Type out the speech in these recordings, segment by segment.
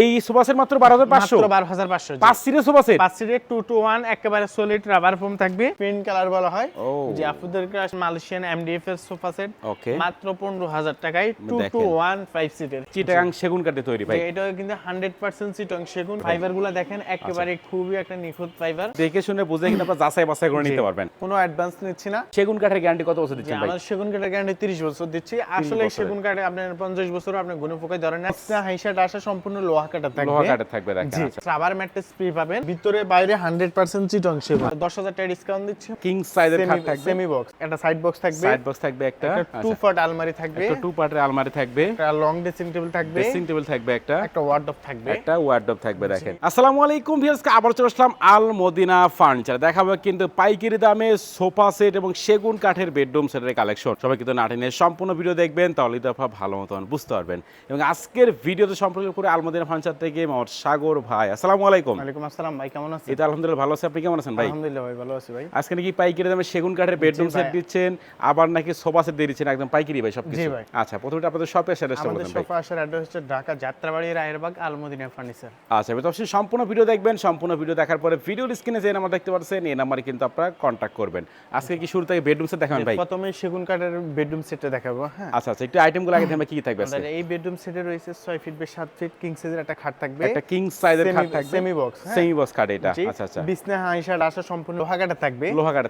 এই sofa set মাত্র বারো হাজার পাঁচশো? মাত্র বারো হাজার পাঁচশো পাঁচ সিটের সোফা সেট পাঁচ সিটের টু টু ওয়ান একেবারে সলিড রাবার ফোম থাকবে। পিন কালার বলা হয়। যে আপনাদের মালয়েশিয়ান এমডিএফ এর সোফা সেট ওকে মাত্র পনেরো হাজার টাকায় টু টু দেখেন। ওয়ান ফাইভ সিটের চিটাগাং সেগুন কাঠে তৈরি ভাই। এটা কিন্তু হান্ড্রেড পার্সেন্ট চিটং সেগুন। ফাইবারগুলা দেখেন একেবারে খুবই একটা নিখুঁত ফাইবার দেখে শুনে বুঝে কিন্তু আপনার যাচাই বাছাই করে নিতে পারবেন। কোনো অ্যাডভান্স নিচ্ছি না। সেগুন কাঠের গ্যারান্টি কত বছর দিচ্ছেন ভাই? আমার সেগুন কাঠের গ্যারান্টি তিরিশ বছর দিচ্ছি। আসলে সেগুন কাঠে আপনার পঞ্চাশ বছর আপনার ফোকাই ধরেন না হাইসাট আসা সম্পূর্ণ থাকবে। থাকবে দেখেন আচ্ছা। রাবার ম্যাট্রেস ফ্রি পাবেন। ভিতরে বাইরে হান্ড্রেড পার্সেন্ট চিটং সেগুন দশ হাজার টাকা ডিসকাউন্ট দিচ্ছি। কিং সাইজের খাট থাকবে। সেমি বক্স একটা সাইড বক্স থাকবে। সাইড বক্স থাকবে একটা। টু ফট আলমারি থাকবে। একটা টু পার্টের আলমারি থাকবে। একটা লং ড্রেসিং টেবিল থাকবে। ড্রেসিং টেবিল থাকবে একটা। একটা ওয়ার্ডরোব থাকবে। একটা ওয়ার্ডরোব থাকবে দেখেন আসসালামু আলাইকুম আবার চলে আসলাম আল মদিনা ফার্নিচার দেখাবো কিন্তু পাইকারি দামে সোফা সেট এবং সেগুন কাঠের বেডরুম সেটের কালেকশন সবাই কিন্তু নাটিনের সম্পূর্ণ ভিডিও দেখবেন তাহলে তো ভালো মতন বুঝতে পারবেন। এবং আজকের ভিডিওতে সম্পর্কে করে আল ফার্নিচার থেকে আমার সাগর ভাই। আসসালামু আলাইকুম। ওয়ালাইকুম আসসালাম ভাই কেমন আছেন? তো আলহামদুলিল্লাহ ভালো আছে আপনি কেমন আছেন ভাই? আলহামদুলিল্লাহ ভাই ভালো আছি ভাই। আজকে নাকি পাইকারি দামে সেগুন কাঠের বেডরুম সেট দিচ্ছেন আবার নাকি সোফা সেট দিয়ে দিচ্ছেন একদম পাইকারি ভাই সবকিছু। আচ্ছা প্রথমে আপনাদের শপের অ্যাড্রেসটা আমাদের বলুন ভাই। সোফা আসার অ্যাড্রেস হচ্ছে ঢাকা যাত্রাবাড়ি রায়েরবাগ আলমদিনা ফার্নিচার আচ্ছা তো অবশ্যই সম্পূর্ণ ভিডিও দেখবেন সম্পূর্ণ ভিডিও দেখার পরে ভিডিওর স্ক্রিনে যে নাম্বার দেখতে পাচ্ছেন এই নাম্বারে কিন্তু আপনারা কন্ট্যাক্ট করবেন। আজকে কি শুরু থেকে বেডরুম সেট দেখাবেন ভাই? প্রথমে সেগুন কাঠের বেডরুম সেটটা দেখাবো হ্যাঁ। আচ্ছা আচ্ছা একটু আইটেমগুলো আগে থেকে কি কি থাকবে আমাদের এই বেডরুম সেটে রয়েছে ছয় ফিট বাই সাত ফিট কিং সাইজের একটা খাট থাকবে। একটা কিং সাইজের খাট থাকবে। সেমি বক্স সেমি বক্স খাট এটা। আচ্ছা আচ্ছা। বিছনা হাইসার আসা সম্পূর্ণ থাকবে।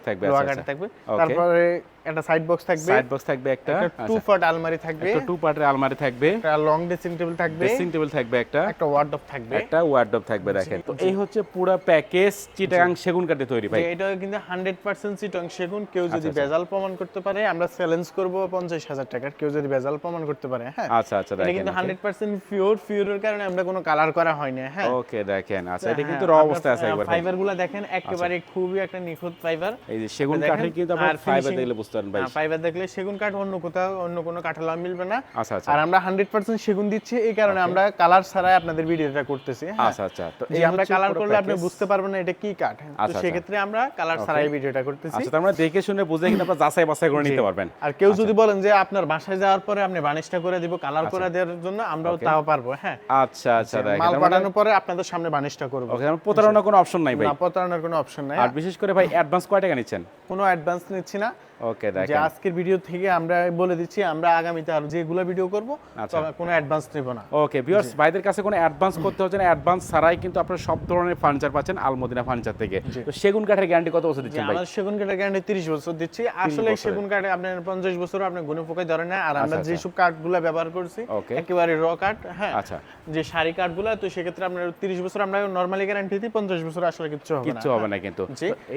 থাকবে আচ্ছা কাটা থাকবে। তারপরে একটা সাইড বক্স থাকবে। সাইড বক্স থাকবে একটা টু ফট আলমারি থাকবে। একটা টু পার্টের আলমারি থাকবে। একটা লং ড্রেসিং টেবিল থাকবে। ড্রেসিং টেবিল থাকবে একটা। একটা ওয়ার্ডরোব থাকবে। একটা ওয়ার্ডরোব থাকবে দেখেন। তো এই হচ্ছে পুরো প্যাকেজ চিটাগাং সেগুন কাঠে তৈরি ভাই। এটা কিন্তু হান্ড্রেড পার্সেন্ট চিটং সেগুন। কেউ যদি আচ্ছা। বেজাল প্রমাণ করতে পারে আমরা চ্যালেঞ্জ করব পঞ্চাশ হাজার টাকার। কেউ যদি বেজাল প্রমাণ করতে পারে হ্যাঁ। আচ্ছা আচ্ছা এটা কিন্তু হান্ড্রেড পার্সেন্ট পিওর পিওরের কারণে আমরা কোনো কালার করা হয় না হ্যাঁ। ওকে দেখেন আচ্ছা এটা কিন্তু র অবস্থায় আছে একবার ফাইবারগুলা দেখেন একেবারে খুবই একটা নিখুঁত ফাইবার এই যে সেগুন কাঠের কিন্তু আপনার ফাইবার দেখলে বুঝতে পারেন ভাই। ফাইবার দেখলে সেগুন কাঠ অন্য কোথাও অন্য কোনো কাঠালা মিলবে না। আচ্ছা আচ্ছা। আর আমরা হান্ড্রেড পার্সেন্ট সেগুন দিচ্ছি এই কারণে আমরা কালার ছাড়াই আপনাদের ভিডিওটা করতেছি হ্যাঁ। আচ্ছা আচ্ছা। তো এই আমরা কালার করলে আপনি বুঝতে পারবেন না এটা কি কাঠ তো আচ্ছা, সেক্ষেত্রে আমরা কালার ছাড়াই ভিডিওটা করতেছি। আচ্ছা তার মানে দেখে শুনে বুঝে কিন্তু আপনারা যাচাই বাছাই করে নিতে পারবেন। আর কেউ যদি বলেন যে আপনার বাসায় যাওয়ার পরে আপনি বানিশটা করে দিব কালার করে দেওয়ার জন্য আমরাও তাও পারব হ্যাঁ। আচ্ছা আচ্ছা মাল মানে- পাঠানোর পরে আপনাদের সামনে বানিশটা করব। ওকে তার মানে প্রতারণার কোনো অপশন নাই ভাই। না প্রতারণার কোনো অপশন নাই। আর বিশেষ করে ভাই অ্যাডভান্স কয় টাকা নিচ্ছেন? কোনো অ্যাডভান্স নিচ্ছি না। ওকে দেখেন। যে আজকের ভিডিও থেকে আমরা বলে দিচ্ছি আমরা আগামীতে আর যেগুলো ভিডিও করব আচ্ছা। কোনো অ্যাডভান্স নেব না। ওকে ভিউয়ার্স ভাইদের কাছে কোনো অ্যাডভান্স করতে হচ্ছে না। অ্যাডভান্স ছাড়াই কিন্তু আপনারা সব ধরনের ফার্নিচার পাচ্ছেন আলমদিনা ফার্নিচার থেকে। তো সেগুন কাঠের গ্যারান্টি কত বছর দিচ্ছেন ভাই? আমার সেগুন কাঠের গ্যারান্টি তিরিশ বছর দিচ্ছি। আসলে সেগুন কাঠে আপনার পঞ্চাশ বছর আপনি গুনে ফোকাই ধরে না। আর আমরা আচ্ছা, যেসব কাঠগুলো ব্যবহার করছি. একেবারে র কাঠ হ্যাঁ। আচ্ছা। যে শাড়ি কাঠগুলো তো সেক্ষেত্রে আপনার তিরিশ বছর আমরা নরমালি গ্যারান্টি দিই পঞ্চাশ বছর আসলে কিছু হবে না। কিচ্ছু হবে না কিন্তু।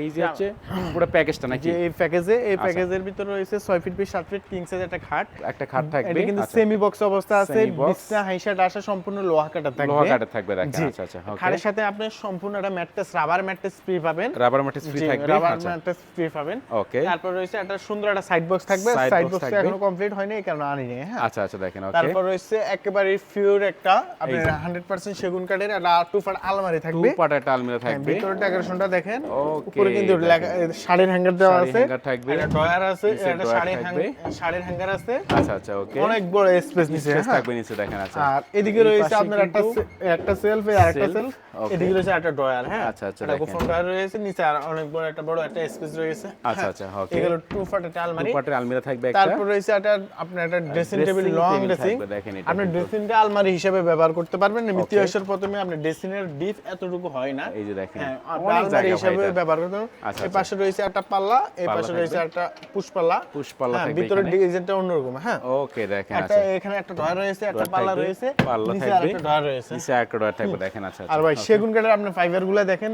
এই যে হচ্ছে পুরো প্যাকেজটা নাকি? এই প্যাকেজে এই আচ্ছা। প্যাকেজের ভিতরে রয়েছে ছয় ফিট বাই সাত ফিট কিং সাইজ একটা খাট। একটা খাট থাকবে। এটা কিন্তু আচ্ছা, সেমি বক্স অবস্থা আছে। বিছনা হাইসাট আসা সম্পূর্ণ লোহা কাটা থাকবে। লোহা কাঠের থাকবে দেখেন। আচ্ছা আচ্ছা ওকে খাটের সাথে আপনি সম্পূর্ণ একটা ম্যাট্রেস রাবার ম্যাট্রেস ফ্রি পাবেন। রাবার ম্যাট্রেস ফ্রি থাকবে। রাবার আচ্ছা। ম্যাট্রেস ফ্রি পাবেন। ওকে তারপর রয়েছে একটা সুন্দর একটা সাইড বক্স থাকবে। সাইড বক্স এখনও কমপ্লিট হয়নি এই কারণে আনি নাই হ্যাঁ। আচ্ছা আচ্ছা দেখেন ওকে তারপর রয়েছে একেবারে পিওর একটা আপনার হান্ড্রেড পার্সেন্ট সেগুন কাঠের একটা টু ফাট আলমারি টু থাকবে পার্ট একটা আলমিরা হ্যাঁ, থাকবে ভিতরে ডেকোরেশনটা দেখেন। Okay, উপরে কিন্তু শাড়ির হ্যাঙ্গার দেওয়া আছে। hanger থাকবে। ড্রয়ার আছে একটা শাড়ির শাড়ির হ্যাঙ্গার আছে। আচ্ছা আচ্ছা ওকে। অনেক বড় স্পেস নিচে হ্যাঁ। থাকবে নিচে দেখেন আচ্ছা। আর এদিকে রয়েছে আপনার একটা একটা সেলফ আর একটা সেলফ এদিকে রয়েছে একটা ড্রয়ার হ্যাঁ। আচ্ছা, আচ্ছা, একটা। গোফন ড্রয়ার রয়েছে নিচে আর অনেক বড় একটা বড় একটা স্পেস রয়েছে আচ্ছা আচ্ছা ওকে এগুলো টু ফাট একটা টু আলমারি আলমিরা থাকবে একটা। তারপর রয়েছে একটা আপনার একটা ড্রেসিং টেবিল লং ড্রেসিং দেখেন আপনি। ড্রেসিংটা আলমারি হিসেবে ব্যবহার করতে পারবেন ইতিহাসের প্রথমে আপনি ড্রেসিং এর ডিপ এতটুকু হয় না। এই যে দেখেন হ্যাঁ আলমারি হিসেবে ব্যবহার করতে পারবেন। আচ্ছা, এই পাশে রয়েছে একটা পাল্লা এই পাশে রয়েছে একটা পুষ্পাল্লা পুষ্পাল্লা হ্যাঁ, থাকবে ভিতরে ডিজাইনটা অন্যরকম হ্যাঁ। ওকে দেখেন আচ্ছা। এখানে একটা রয়েছে একটা পাল্লা রয়েছে পাল্লা নিচে থাকবে। আরেকটা রয়েছে। নিচে ডয়ার থাকবে দেখেন আচ্ছা আর ভাই আচ্ছা, সেগুন কাঠের আপনি ফাইবারগুলা দেখেন।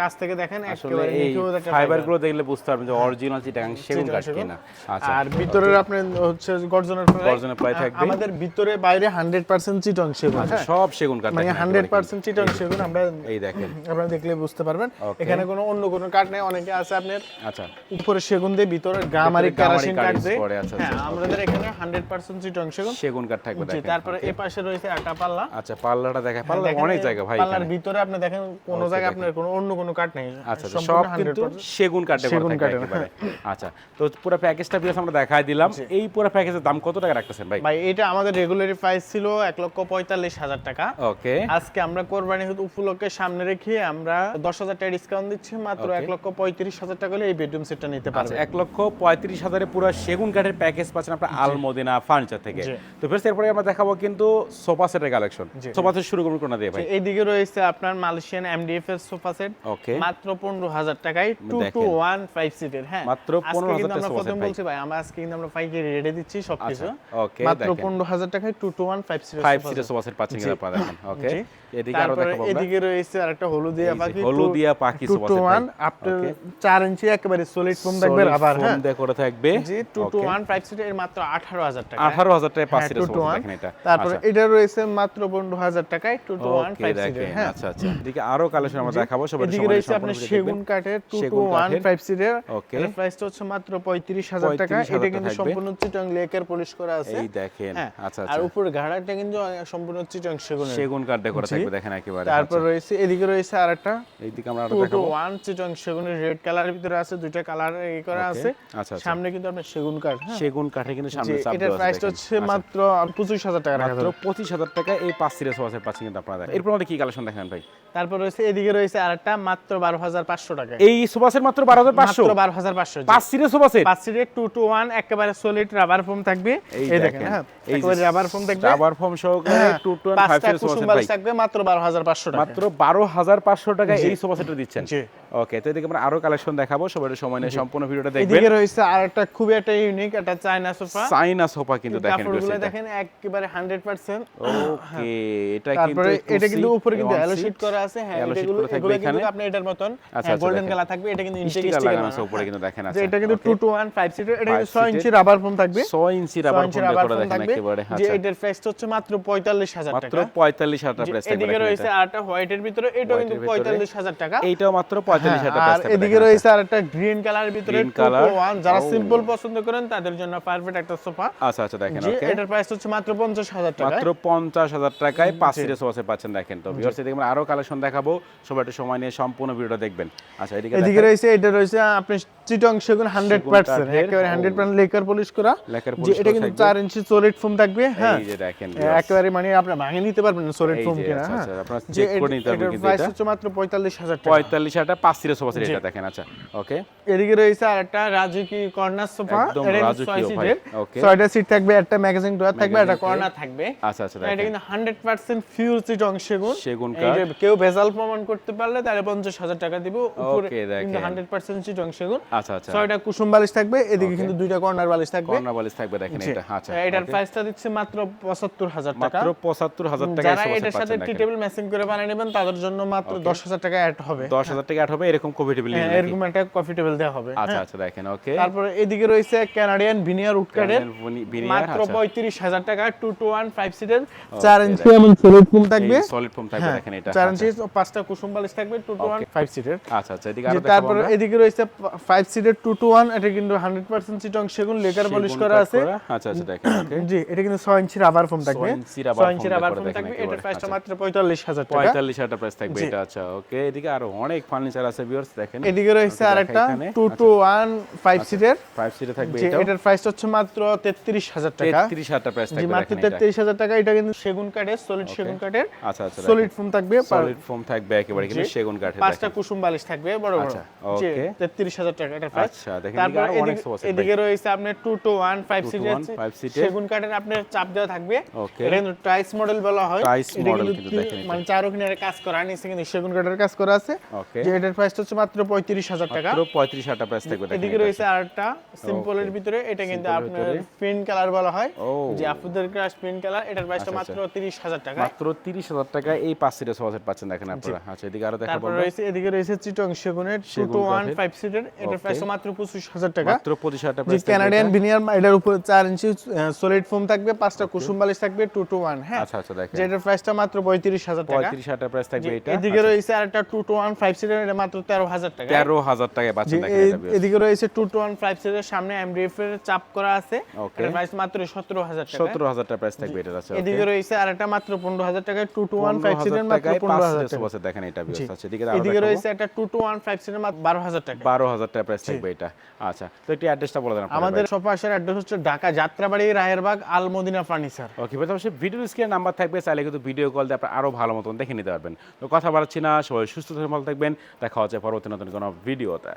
কাছ থেকে দেখেন আসলে এই ফাইবারগুলো দেখলে বুঝতে পারবেন যে অরিজিনাল চিটাগাং সেগুন কাঠ কিনা। আচ্ছা আর ভিতরের আপনি হচ্ছে গর্জনের প্লাই গর্জনের প্লাই থাকবে। আমাদের ভিতরে বাইরে হান্ড্রেড পার্সেন্ট চিটং সেগুন আচ্ছা হ্যাঁ? সব সেগুন কাঠ মানে দেখেন হান্ড্রেড একেবারে পার্সেন্ট চিটং সেগুন আমরা এই দেখেন। আপনারা দেখলে বুঝতে পারবেন। এখানে কোনো অন্য কোনো কাঠ নেই অনেকে আছে আপনার আচ্ছা। উপরে সেগুন দিয়ে ভিতরে গামারি কেরাসিন কাঠ কাঠ দেয় হ্যাঁ আমাদের এখানে 100% চিটং সেগুন সেগুন কাঠ থাকবে দেখেন তারপরে এই পাশে রয়েছে একটা পাল্লা। আচ্ছা পাল্লাটা দেখা পাল্লা অনেক জায়গা ভাই পাল্লার ভিতরে আপনি দেখেন কোনো জায়গায় আপনার কোনো অন্য কোনো কাঠ নেই। আচ্ছা আচ্ছা, সব কিন্তু সেগুন কাঠে সেগুন থাকে আচ্ছা তো পুরো প্যাকেজটা বিয়াস আমরা দেখাই দিলাম। এই পুরো প্যাকেজের দাম কত টাকা রাখতেছেন ভাই? ভাই এটা আমাদের রেগুলারি প্রাইস ছিল এক লক্ষ পঁয়তাল্লিশ হাজার টাকা। ওকে। আজকে আমরা কোরবানি উপলক্ষে সামনে রেখে আমরা দশ হাজার টাকা ডিসকাউন্ট দিচ্ছি মাত্র. এক লক্ষ পঁয়ত্রিশ হাজার টাকা হলে এই বেডরুম সেটটা নিতে আচ্ছা পারবে এক লক্ষ পঁয়ত্রিশ হাজারে পুরো সেগুন কাঠের প্যাকেজ পাচ্ছেন আপনার আলমদিনা ফার্নিচার থেকে। তো ফের এরপরে আমরা দেখাবো কিন্তু সোফা সেটের কালেকশন সোফা সেট শুরু করুন কোনা দিয়ে ভাই। এইদিকে রয়েছে আপনার মালয়েশিয়ান এমডিএফ এর সোফা সেট। ওকে। মাত্র পনেরো হাজার টাকায় টু টু ওয়ান ফাইভ সিটের হ্যাঁ। মাত্র আজকে 15,000 কিন্তু আমরা টাকা প্রথম বলছি ভাই আমরা আজকে কিন্তু আমরা পাইকারি রেটে দিচ্ছি সবকিছু। আচ্ছা, okay, মাত্র পনেরো হাজার টাকায় টু টু ওয়ান ফাইভ সিটের ফাইভ সিটের সোফা সেট পাচ্ছেন কিন্তু আপনারা দেখেন ওকে। এদিকে আরও দেখাবো এদিকে রয়েছে আরেকটা হলুদিয়া পাখি হলুদিয়া পাখি two sofa two set one ভাই। আপনার চার ইঞ্চি একেবারে সলিড ফোম থাকবে রাবার হ্যাঁ। দিয়ে করে থাকবে। জি two two Okay। One five সিটের এর মাত্র আঠারো হাজার টাকা। আঠারো হাজার টাকা পাঁচ হ্যাঁ। দেখেন এটা। তারপরে আচ্ছা। এটা রয়েছে মাত্র পনেরো হাজার টাকায় two two one okay five সিটের দেখেন। হ্যাঁ। আচ্ছা আচ্ছা। এদিকে আরও কালেকশন আমরা দেখাবো সবাই এদিকে রয়েছে আপনার সেগুন কাঠের টু টু সেগুন ওয়ান কাঠের। ফাইভ সিটের এর। প্রাইসটা হচ্ছে মাত্র পঁয়ত্রিশ হাজার টাকা। এটা কিন্তু সম্পূর্ণ চিটং লেকের পলিশ করা আছে। এই দেখেন। হ্যাঁ। আচ্ছা আর আচ্ছা। উপর ঘাড়াটা কিন্তু সম্পূর্ণ চিটং সেগুনের। সেগুন কাঠ দিয়ে করা থাকবে দেখেন একেবারে। তারপর আচ্ছা। রয়েছে এদিকে রয়েছে আরেকটা। এইদিকে আমরা আরও টু টু দেখাবো। ওয়ান চিটং সেগুনের রেড কালারের ভিতরে আছে দুইটা কালার এই করা Okay. আছে। আচ্ছা আচ্ছা। সামনে কিন্তু আপনার সেগুন কাঠ হ্যাঁ? সেগুন কাঠে কিন্তু সামনে চাপ দেওয়া দেখেন। হচ্ছে আচ্ছা। মাত্র পঁচিশ হাজার টাকা রাখা মাত্র যাবে। পঁচিশ হাজার টাকা এই পাঁচ সিরিজ সেট পাচ্ছেন কিন্তু আপনারা এরপর আমাদের কি কালেকশন দেখেন ভাই? তারপর রয়েছে এদিকে রয়েছে আরেকটা মাত্র বারো হাজার পাঁচশো টাকা। এই সোফা মাত্র বারো হাজার পাঁচশো? মাত্র বারো হাজার পাঁচশো পাঁচ সিরিজ সোফা পাঁচ টু ওয়ান একেবারে সলিড রাবার ফোম থাকবে। এই দেখেন হ্যাঁ একেবারে রাবার ফোম থাকবে। রাবার ফোম সহকারে হ্যাঁ, টু টু ফাইভ পাঁচটা সিরিজ সোফা কুসুম সেট বালিশ ভাই। থাকবে মাত্র বারো হাজার পাঁচশো টাকা। মাত্র বারো হাজার পাঁচশো টাকা এই সোফা সেটটা দিচ্ছেন। জি। ওকে তো এদিকে আমরা আরও কালেকশন দেখাবো। সবাই সময় নিয়ে সম্পূর্ণ ভিডিওটা দেখবেন। এদিকে রয়েছে আর একটা খুবই একটা ইউনিক একটা চায়না সোফা চাইনা সোফা কিন্তু দেখেন কাপড়গুলো। দেখেন একেবারে হান্ড্রেড পার্সেন্ট ওকে এটা কিন্তু তারপরে এটা কিন্তু উপরে কিন্তু অ্যালো শিট করা আছে। হ্যাঁ এগুলো থাকবে এগুলো কিন্তু এখানে। আপনি এটার মতন আচ্ছা, গোল্ডেন কালার থাকবে। এটা কিন্তু ইনটেক স্টিকার লাগানো আছে উপরে কিন্তু দেখেন যে আচ্ছা এটা কিন্তু okay। Two two one five সিটের এটা কিন্তু Five ছয় seater। ইঞ্চি রাবার ফোম থাকবে। ছয় ইঞ্চি রাবার ফোম করে দেখেন থাকবে। একেবারে যে আচ্ছা। এটার প্রাইস হচ্ছে মাত্র পঁয়তাল্লিশ হাজার মাত্র 45000 টাকা। পঁয়তাল্লিশ হাজার প্রাইস এদিকে রয়েছে আরেকটা হোয়াইটের ভিতরে এটাও কিন্তু White এর ভিতরে। পঁয়তাল্লিশ হাজার টাকা। এইটাও মাত্র হ্যাঁ, আর এদিকে রয়েছে আরেকটা গ্রিন কালারের ভিতরে Green টু color। ওয়ান যারা সিম্পল পছন্দ করেন তাদের জন্য পারফেক্ট একটা সোফা আচ্ছা আচ্ছা দেখেন জি ওকে এটার প্রাইস হচ্ছে মাত্র পঞ্চাশ হাজার টাকা মাত্র পঞ্চাশ হাজার টাকায় পাঁচ জি। সিরিজ সোফা পাচ্ছেন দেখেন। তো ভিউয়ার্স এদিকে আমরা আরও কালেকশন দেখাবো। সবাই একটু সময় নিয়ে সম্পূর্ণ ভিডিও দেখবেন। আচ্ছা এদিকে এদিকে রয়েছে এটা রয়েছে আপনি চিটং সেগুন হান্ড্রেড পার্সেন্ট একেবারে হান্ড্রেড পার্সেন্ট লেকার পলিশ করা। যে এটা কিন্তু চার ইঞ্চি সলিড ফোম থাকবে হ্যাঁ। একেবারে মানে আপনি ভাঙে নিতে পারবেন সলিড ফোম কিনা আচ্ছা, হ্যাঁ। আচ্ছা, যে check করে নিতে পারবেন এটার প্রাইস হচ্ছে মাত্র পঁয়তাল্লিশ হাজার পঁয়তাল্লিশ হাজার পাঁচ সিরিজ সোফা সেট এটা দেখেন আচ্ছা ওকে এদিকে রয়েছে আর একটা রাজুকি কর্নার সোফা একদম এটা কিন্তু রাজকীয় ছয় ভাই, সিটের ছয়টা সিট থাকবে একটা ম্যাগাজিন ডোর থাকবে একটা। কর্নার থাকবে। আচ্ছা আচ্ছা এটা কিন্তু হান্ড্রেড পার্সেন্ট ফিউর চিটং সেগুন। সেগুন। কেউ ভেজাল প্রমাণ করতে পারলে তাহলে পঞ্চাশ হাজার টাকা দিব। উপরে। হান্ড্রেড পার্সেন্ট চিটং সেগুন। আচ্ছা আচ্ছা। ছয়টা কুসুম বালিশ থাকবে এদিকে কিন্তু দুইটা কর্নার বালিশ থাকবে। কর্নার বালিশ থাকবে দেখেন এটা আচ্ছা এটার প্রাইসটা দিচ্ছে মাত্র পঁচাত্তর হাজার টাকা। মাত্র পঁচাত্তর হাজার টাকা যারা এটার সাথে টি টেবিল ম্যাচিং করে বানিয়ে নেবেন তাদের জন্য মাত্র দশ হাজার টাকা অ্যাড হবে। দশ হাজার টাকা অ্যাড হবে এরকম কোভিড টেবিল হ্যাঁ, এরকম একটা কফি টেবিল দেওয়া হবে আচ্ছা হ্যাঁ। আচ্ছা দেখেন ওকে তারপরে এদিকে রয়েছে কানাডিয়ান ভিনিয়ার উডকাটের মাত্র আচ্ছা। পঁয়ত্রিশ হাজার টাকা টু টু ওয়ান ফাইভ সিটের চার ইঞ্চি এমন সলিড ফোম থাকবে। সলিড ফোম থাকবে হ্যাঁ, দেখেন এটা চার আচ্ছা। ইঞ্চি ও পাঁচটা কুসুম বালিশ থাকবে two two one Okay. Five সিটের আচ্ছা আচ্ছা এদিকে আরও তারপরে এদিকে রয়েছে ফাইভ সিটের টু টু ওয়ান এটা কিন্তু হান্ড্রেড পার্সেন্ট চিটং সেগুন লেকার পলিশ করা আছে। আচ্ছা আচ্ছা দেখেন জি এটা কিন্তু ছয় ইঞ্চি রাবার ফোম থাকবে। ছয় ইঞ্চি rubber ছয় রাবার ফোম থাকবে। এটার প্রাইসটা আচ্ছা। মাত্র পঁয়তাল্লিশ হাজার টাকা। পঁয়তাল্লিশ হাজার প্রাইস থাকবে। এটা আচ্ছা ওকে। এদিকে আরও অনেক ফার্নিচার আছে ভিউয়ার্স দেখেন। এদিকে রয়েছে ওকে, আর দেখা একটা এখানে। টু টু ওয়ান ফাইভ সিটের ফাইভ সিটে থাকবে যে এটাও। এটার প্রাইস হচ্ছে মাত্র তেত্রিশ হাজার টাকা। তেত্রিশ হাজার প্রাইস জি থাকবে মাত্র দেখেন এটা। তেত্রিশ হাজার টাকা। এটা কিন্তু সেগুন কাঠের সলিড সেগুন কাঠের আচ্ছা আচ্ছা সলিড ফোম থাকবে সলিড ফোম থাকবে একেবারে কিন্তু সেগুন কাঠের পাঁচটা কুসুম বালিশ থাকবে বড় বড়। আচ্ছা, জি okay। তেত্রিশ হাজার টাকা। এটার প্রাইস আচ্ছা দেখেন তারপর এদিকে রয়েছে আপনার two two one five 2 to সিটের 1, five seat-এর। সেগুন কাঠের আপনার চাপ দেওয়া থাকবে. এটা কিন্তু টাইস মডেল বলা হয়। এটা model কিন্তু দেখেন মানে চার কিনারে কাজ করা নিচে কিন্তু সেগুন কাঠের কাজ করা আছে। যে এটার প্রাইস হচ্ছে মাত্র পঁয়ত্রিশ হাজার টাকা। মাত্র পঁয়ত্রিশ হাজার প্রাইস থাকবে এদিকে রয়েছে আরেকটা সিম্পলের ভিতরে এটা কিন্তু আপনার পিন কালার বলা হয়। যে আপুদের ক্রাশ পিন কালার এটার প্রাইসটা আচ্ছা, মাত্র তিরিশ হাজার টাকা। মাত্র তিরিশ হাজার টাকা এই পাঁচ সিটের সোফা সেট পাচ্ছেন দেখেন আপনারা। আচ্ছা এদিকে আরও দেখাবো তারপর রয়েছে এদিকে রয়েছে চিটং সেগুনের টু সেগুন টু ওয়ান কাঠের। ফাইভ সিটের এটার. প্রাইস মাত্র পঁচিশ হাজার টাকা। মাত্র পঁচিশ হাজার টাকা যে price ক্যানাডিয়ান ভিনিয়ার এটার উপরে চার ইঞ্চি সলিড ফোম থাকবে পাঁচটা কুসুম বালিশ থাকবে টু টু ওয়ান হ্যাঁ? আচ্ছা আচ্ছা দেখেন। যেটার প্রাইসটা মাত্র পঁয়ত্রিশ হাজার টাকা। পঁয়ত্রিশ হাজার টাকা প্রাইস থাকবে এটা। এদিকে রয়েছে আর একটা two two one five seater এটা মাত্র তেরো হাজার টাকা। তেরো হাজার টাকায় দেখেন viewers। এদিকে রয়েছে two two one five seater সামনে এমডিএফ এর চাপ করা আছে। এটার প্রাইস মাত্র সতেরো হাজার টাকা। সতেরো হাজার টাকা প্রাইস থাকবে এটা আছে এদিকে রয়েছে আর একটা মাত্র পনেরো হাজার টাকায় two two one five seater মাত্র টাকায় পনেরো পাঁচ হাজার দেড়শো টাকা দেখেন এটা জি। আছে। এদিকে এদিকে রয়েছে একটা two two one five seater মাত্র বারো হাজার টাকা। বারো হাজার টাকা প্রাইস থাকবে এটা। আচ্ছা তো একটু অ্যাড্রেসটা বলে দেন আমাদের আসার অ্যাড্রেস হচ্ছে ঢাকা যাত্রাবাড়ি রায়েরবাগ আলমদিনা ফার্নিচার ওকে সে ভিডিও স্ক্রিনে নাম্বার থাকবে চাইলে কিন্তু ভিডিও কল দিয়ে আপনারা আরও ভালো মতন দেখে নিতে পারবেন। তো কথা বাড়াচ্ছি না সবাই সুস্থ ভালো থাকবেন। দেখা হচ্ছে পরবর্তী নতুন কোনো ভিডিওতে